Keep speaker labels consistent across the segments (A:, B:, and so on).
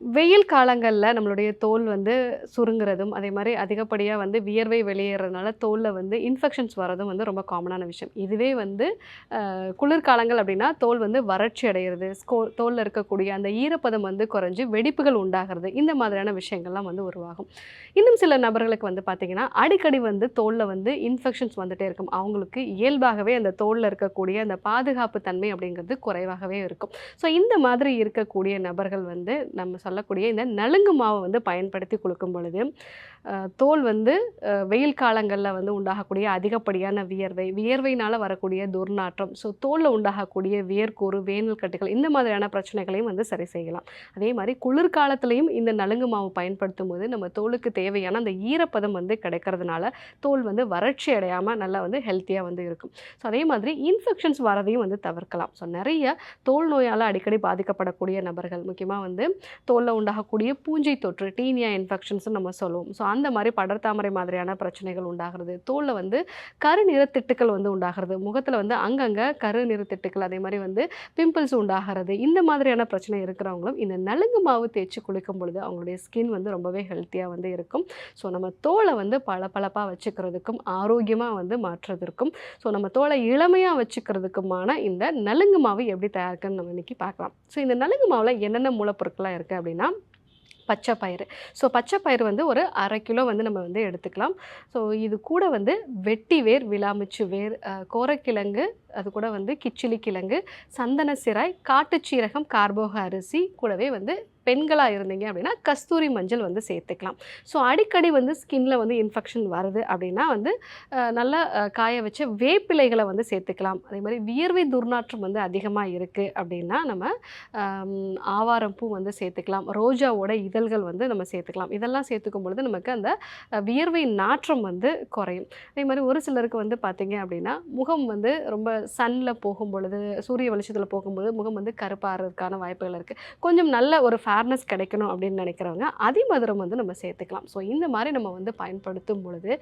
A: வெயில் காலங்களில் நம்மளுடைய தோல் வந்து சுருங்குறதும் அதே மாதிரி அதிகப்படியாக வந்து வியர்வை வெளியேறதுனால தோலில் வந்து இன்ஃபெக்ஷன்ஸ் வரதும் வந்து ரொம்ப காமனான விஷயம். இதுவே வந்து குளிர்காலங்கள் அப்படின்னா தோல் வந்து வறட்சி அடைகிறது ஸ்கோ தோலில் இருக்கக்கூடிய அந்த ஈரப்பதம் வந்து குறைஞ்சு வெடிப்புகள் உண்டாகிறது இந்த மாதிரியான விஷயங்கள்லாம் வந்து உருவாகும். இன்னும் சில நபர்களுக்கு வந்து பார்த்திங்கன்னா அடிக்கடி வந்து தோலில் வந்து இன்ஃபெக்ஷன்ஸ் வந்துகிட்டே இருக்கும். அவங்களுக்கு இயல்பாகவே அந்த தோலில் இருக்கக்கூடிய அந்த பாதுகாப்பு தன்மை அப்படிங்கிறது குறைவாகவே இருக்கும். ஸோ இந்த மாதிரி இருக்கக்கூடிய நபர்கள் வந்து நம்ம சொல்லக்கூடிய இந்த நலுங்கு மாவை வந்து பயன்படுத்தி கொடுக்கும் பொழுது தோல் வந்து வெயில் காலங்களில் வந்து உண்டாகக்கூடிய அதிகப்படியான வியர்வை வியர்வையினால் வரக்கூடிய துர்நாற்றம் ஸோ தோலில் உண்டாகக்கூடிய வியர்க்கூறு வேனல் கட்டுகள் இந்த மாதிரியான பிரச்சனைகளையும் வந்து சரி செய்யலாம். அதே மாதிரி குளிர்காலத்துலேயும் இந்த நலுங்கு மாவு பயன்படுத்தும் போது நம்ம தோலுக்கு தேவையான அந்த ஈரப்பதம் வந்து கிடைக்கிறதுனால தோல் வந்து வறட்சி அடையாமல் நல்லா வந்து ஹெல்த்தியாக வந்து இருக்கும். ஸோ அதே மாதிரி இன்ஃபெக்ஷன்ஸ் வரதையும் வந்து தவிர்க்கலாம். ஸோ நிறைய தோல் நோயால் அடிக்கடி பாதிக்கப்படக்கூடிய நபர்கள் முக்கியமாக வந்து தோலில் உண்டாகக்கூடிய பூஞ்சை தொற்று டீனியா இன்ஃபெக்ஷன்ஸ் நம்ம சொல்லுவோம். ஸோ அந்த மாதிரி படர்தாமரை மாதிரியான பிரச்சனைகள் உண்டாகிறது. தோலில் வந்து கரு நிறத்திட்டுக்கள் வந்து உண்டாகிறது. முகத்தில் வந்து அங்கங்கே கரு நிறத்திட்டுக்கள் அதே மாதிரி வந்து பிம்பிள்ஸ் உண்டாகிறது. இந்த மாதிரியான பிரச்சனை இருக்கிறவங்களும் இந்த நலுங்கு மாவு தேய்ச்சி குளிக்கும் பொழுது அவங்களுடைய ஸ்கின் வந்து ரொம்பவே ஹெல்த்தியாக வந்து இருக்கும். ஸோ நம்ம தோலை வந்து பளபளப்பாக வச்சுக்கிறதுக்கும் ஆரோக்கியமாக வந்து மாற்றுறதுக்கும் ஸோ நம்ம தோலை இளமையாக வச்சுக்கிறதுக்குமான இந்த நலுங்கு மாவு எப்படி தயாரிக்குன்னு நம்ம இன்றைக்கி பார்க்கலாம். ஸோ இந்த நலுங்கு மாவில் என்னென்ன மூலப்பொருட்களாக இருக்குது அப்படின்னா பச்சை பயிறு. ஸோ பச்சை பயிறு வந்து ஒரு அரை கிலோ வந்து நம்ம வந்து எடுத்துக்கலாம். ஸோ இது கூட வந்து வெட்டி வேர் விளாமிச்சு வேர் கோரக்கிழங்கு அது கூட வந்து கிச்சிலி கிழங்கு சந்தன சிராய் காட்டுச்சீரகம் கார்போக அரிசி கூடவே வந்து பெண்களாக இருந்தீங்க அப்படின்னா கஸ்தூரி மஞ்சள் வந்து சேர்த்துக்கலாம். ஸோ அடிக்கடி வந்து ஸ்கின்ல வந்து இன்ஃபெக்ஷன் வருது அப்படின்னா வந்து நல்லா காய வச்ச வேப்பிலைகளை வந்து சேர்த்துக்கலாம். அதே மாதிரி வியர்வை துர்நாற்றம் வந்து அதிகமாக இருக்குது அப்படின்னா நம்ம ஆவாரம் பூ வந்து சேர்த்துக்கலாம். ரோஜாவோட இதழ்கள் வந்து நம்ம சேர்த்துக்கலாம். இதெல்லாம் சேர்த்துக்கும் பொழுது நமக்கு அந்த வியர்வை நாற்றம் வந்து குறையும். அதே மாதிரி ஒரு சிலருக்கு வந்து பார்த்தீங்க அப்படின்னா முகம் வந்து ரொம்ப சன்னில் போகும் பொழுது சூரிய வெளிச்சத்தில் போகும்போது முகம் வந்து கருப்பாகிறதுக்கான வாய்ப்புகள் இருக்குது கொஞ்சம் நல்ல ஒரு ஃபேர்னஸ் கிடைக்கணும் அப்படின்னு நினைக்கிறவங்க அதிமதுரம் வந்து நம்ம சேர்த்துக்கலாம். ஸோ இந்த மாதிரி நம்ம வந்து பயன்படுத்தும் பொழுது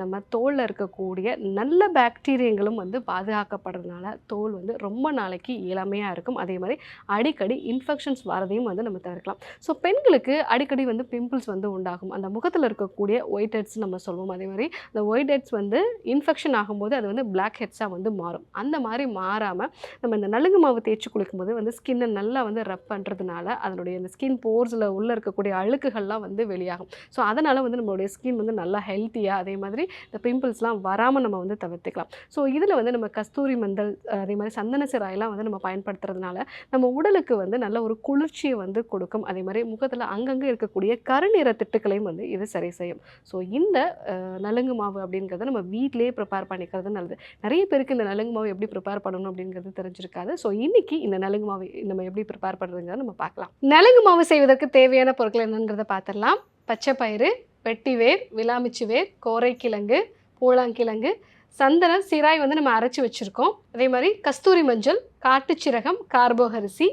A: நம்ம தோலில் இருக்கக்கூடிய நல்ல பாக்டீரியங்களும் வந்து பாதுகாக்கப்படுறதுனால தோல் வந்து ரொம்ப நாளைக்கு இளமையாக இருக்கும். அதே மாதிரி அடிக்கடி இன்ஃபெக்ஷன்ஸ் வரதையும் வந்து நம்ம தவிர்க்கலாம் ஸோ பெண்களுக்கு அடிக்கடி வந்து பிம்பிள்ஸ் வந்து உண்டாகும். அந்த முகத்தில் இருக்கக்கூடிய ஒயிட் ஹெட்ஸ் நம்ம சொல்லுவோம் அதே மாதிரி அந்த ஒயிட் ஹெட்ஸ் வந்து இன்ஃபெக்ஷன் ஆகும்போது அது வந்து பிளாக் ஹெட்ஸாக வந்து மாறும். அந்த மாதிரி மாறாமல் நம்ம இந்த நலுங்கு மாவு தேய்ச்சி குளிக்கும்போது வந்து ஸ்கின்னை நல்லா வந்து ரப் பண்ணுறதுனால அதனுடைய இந்த ஸ்கின் போர்ஸில் உள்ளே இருக்கக்கூடிய அழுக்குகள்லாம் வந்து வெளியாகும். ஸோ அதனால் வந்து நம்மளுடைய ஸ்கின் வந்து நல்லா ஹெல்த்தியாக அதே மாதிரி இந்த பிம்பிள்ஸ்லாம் வராமல் நம்ம வந்து தவிர்த்துக்கலாம். ஸோ இதில் வந்து நம்ம கஸ்தூரி மந்தல் அதே மாதிரி சந்தன சிராயெல்லாம் வந்து நம்ம பயன்படுத்துறதுனால நம்ம உடலுக்கு வந்து நல்ல ஒரு குளிர்ச்சியை வந்து கொடுக்கும். அதே மாதிரி முகத்தில் அங்கங்கே இருக்கக்கூடிய கருநிற திட்டுக்களையும் வந்து இது சரி செய்யும். ஸோ இந்த நலுங்கு மாவு அப்படிங்கிறத நம்ம வீட்டிலேயே ப்ரிப்பேர் பண்ணிக்கிறது நல்லது. நிறைய பேருக்கு இந்த நலுங்கு மாவு எப்படி ப்ரிப்பேர் பண்ணணும் அப்படிங்கிறது தெரிஞ்சிருக்காது. ஸோ இன்னைக்கு இந்த நலுங்கு மாவு நம்ம எப்படி ப்ரிப்பேர் பண்ணுறதுங்கிறத நம்ம பார்க்கலாம். நலுங்கு மாவு செய்வதற்கு தேவையான பொருட்கள் என்னங்கிறத பார்த்துடலாம். பச்சை பயிறு வெட்டிவேர் விலாமிச்சு வேர் கோரைக்கிழங்கு பூளாங்கிழங்கு சந்தனம் சிராய் வந்து நம்ம அரைச்சி வச்சுருக்கோம். அதே மாதிரி கஸ்தூரி மஞ்சள் காட்டுச்சிரகம் கார்போகரிசி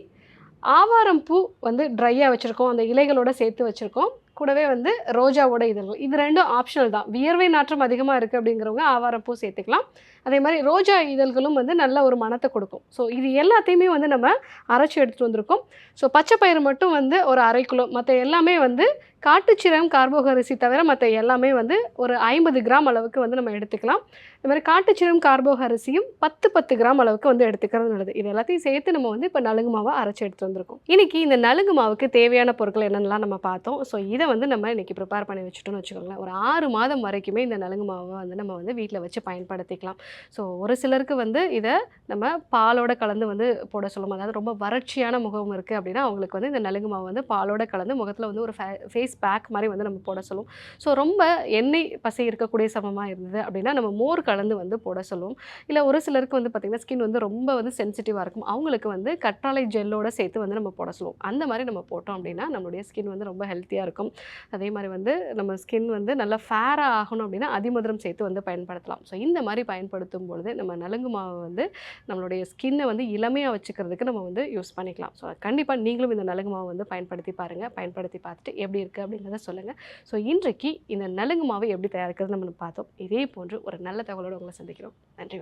A: ஆவாரம் பூ வந்து ட்ரையாக வச்சுருக்கோம். அந்த இலைகளோட சேர்த்து வச்சுருக்கோம். கூடவே வந்து ரோஜாவோட இதழ்கள். இது ரெண்டும் ஆப்ஷனல் தான். வியர்வை நாற்றம் அதிகமாக இருக்குது அப்படிங்கிறவங்க ஆவாரம் பூ சேர்த்துக்கலாம். அதே மாதிரி ரோஜா இதழ்களும் வந்து நல்ல ஒரு மனத்தை கொடுக்கும். ஸோ இது எல்லாத்தையுமே வந்து நம்ம அரைச்சி எடுத்துகிட்டு வந்திருக்கோம். ஸோ பச்சை பயிறு மட்டும் வந்து ஒரு அரை கிலோ மற்ற எல்லாமே வந்து காட்டுச்சிரம் கார்போஹரிசி தவிர மற்ற எல்லாமே வந்து ஒரு ஐம்பது கிராம் அளவுக்கு வந்து நம்ம எடுத்துக்கலாம். இது மாதிரி காட்டுச்சிரம் கார்போஹரிசியும் பத்து பத்து கிராம் அளவுக்கு வந்து எடுத்துக்கிறது நல்லது. இது எல்லாத்தையும் சேர்த்து நம்ம வந்து இப்போ நலுங்கு மாவை அரைச்சி எடுத்து வந்திருக்கோம். இன்றைக்கி இந்த நலுங்கு மாவுக்கு தேவையான பொருட்கள் என்னென்னலாம் நம்ம பார்த்தோம். ஸோ இதை வந்து நம்ம இன்றைக்கி ப்ரிப்பேர் பண்ணி வச்சுட்டோம்னு வச்சுக்கோங்களேன். ஒரு ஆறு மாதம் வரைக்குமே இந்த நலுங்கு மாவை வந்து நம்ம வந்து வீட்டில் வச்சு பயன்படுத்திக்கலாம். ஸோ ஒரு சிலருக்கு வந்து இதை நம்ம பாலோட கலந்து வந்து போட சொல்லுவோம். அதாவது ரொம்ப வறட்சியான முகம் இருக்குது அப்படின்னா அவங்களுக்கு வந்து இந்த நலுங்கு மாவு வந்து பாலோட கலந்து முகத்தில் வந்து ஒரு ஃபேஸ் பேக் மாதிரி வந்து நம்ம போட சொல்லுவோம். ஸோ ரொம்ப எண்ணெய் பசி இருக்கக்கூடிய சமமாக இருந்தது அப்படின்னா நம்ம மோர் கலந்து வந்து போட சொல்லுவோம். இல்லை ஒரு சிலருக்கு வந்து பார்த்திங்கன்னா ஸ்கின் வந்து ரொம்ப வந்து சென்சிட்டிவாக இருக்கும். அவங்களுக்கு வந்து கற்றாழை ஜெல்லோட சேர்த்து வந்து நம்ம போட சொல்லுவோம். அந்த மாதிரி நம்ம போட்டோம் அப்படின்னா நம்மளுடைய ஸ்கின் வந்து ரொம்ப ஹெல்த்தியாக இருக்கும். அதே மாதிரி வந்து நம்ம ஸ்கின் வந்து நல்லா ஃபேராக ஆகணும் அப்படின்னா அதிமதுரம் சேர்த்து வந்து பயன்படுத்தலாம். ஸோ இந்த மாதிரி பயன்படுத்தும் பொழுது நம்ம நலுங்கு மாவை வந்து நம்மளுடைய ஸ்கின்னை வந்து இளமையாக வச்சுக்கிறதுக்கு நம்ம வந்து யூஸ் பண்ணிக்கலாம். ஸோ கண்டிப்பாக நீங்களும் இந்த நலுங்கு மாவை வந்து பயன்படுத்தி பாருங்கள் பயன்படுத்தி பார்த்துட்டு எப்படி இருக்குது அப்படிங்கிறத சொல்லுங்கள் ஸோ இன்றைக்கு இந்த நலுங்கு மாவை எப்படி தயாரிக்கிறது நம்ம பார்த்தோம். இதே போன்று ஒரு நல்ல தகவலோடு உங்களை சந்திக்கிறோம். நன்றி